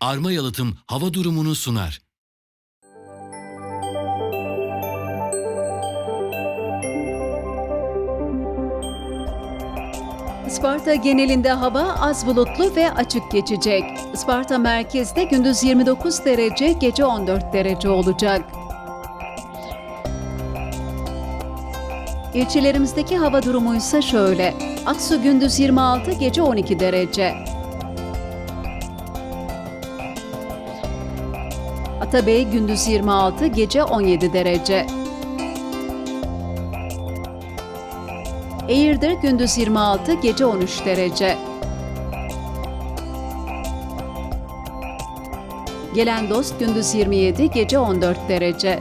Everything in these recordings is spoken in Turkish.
Arma Yalıtım hava durumunu sunar. Isparta genelinde hava az bulutlu ve açık geçecek. Isparta merkezde gündüz 29 derece, gece 14 derece olacak. İlçelerimizdeki hava durumu ise şöyle. Aksu gündüz 26, gece 12 derece. Atabey gündüz 26, gece 17 derece. Eğirdir gündüz 26, gece 13 derece. Gelen dost gündüz 27, gece 14 derece.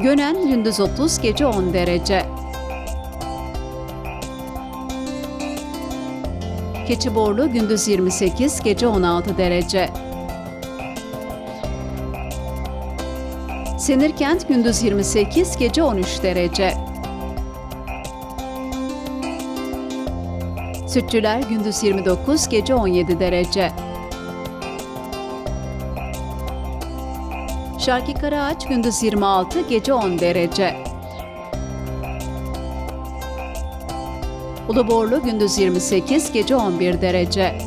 Gönen gündüz 30, gece 10 derece. Keçiborlu gündüz 28, gece 16 derece. Senirkent gündüz 28, gece 13 derece. Sütçüler gündüz 29, gece 17 derece. Şarkı Karaağaç gündüz 26, gece 10 derece. Uluborlu gündüz 28, gece 11 derece.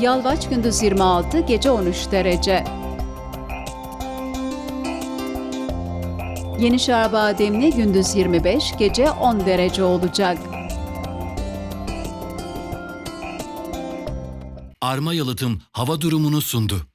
Yalvaç gündüz 26, gece 13 derece. Yenişehir Bademli gündüz 25, gece 10 derece olacak. Arma Yalıtım hava durumunu sundu.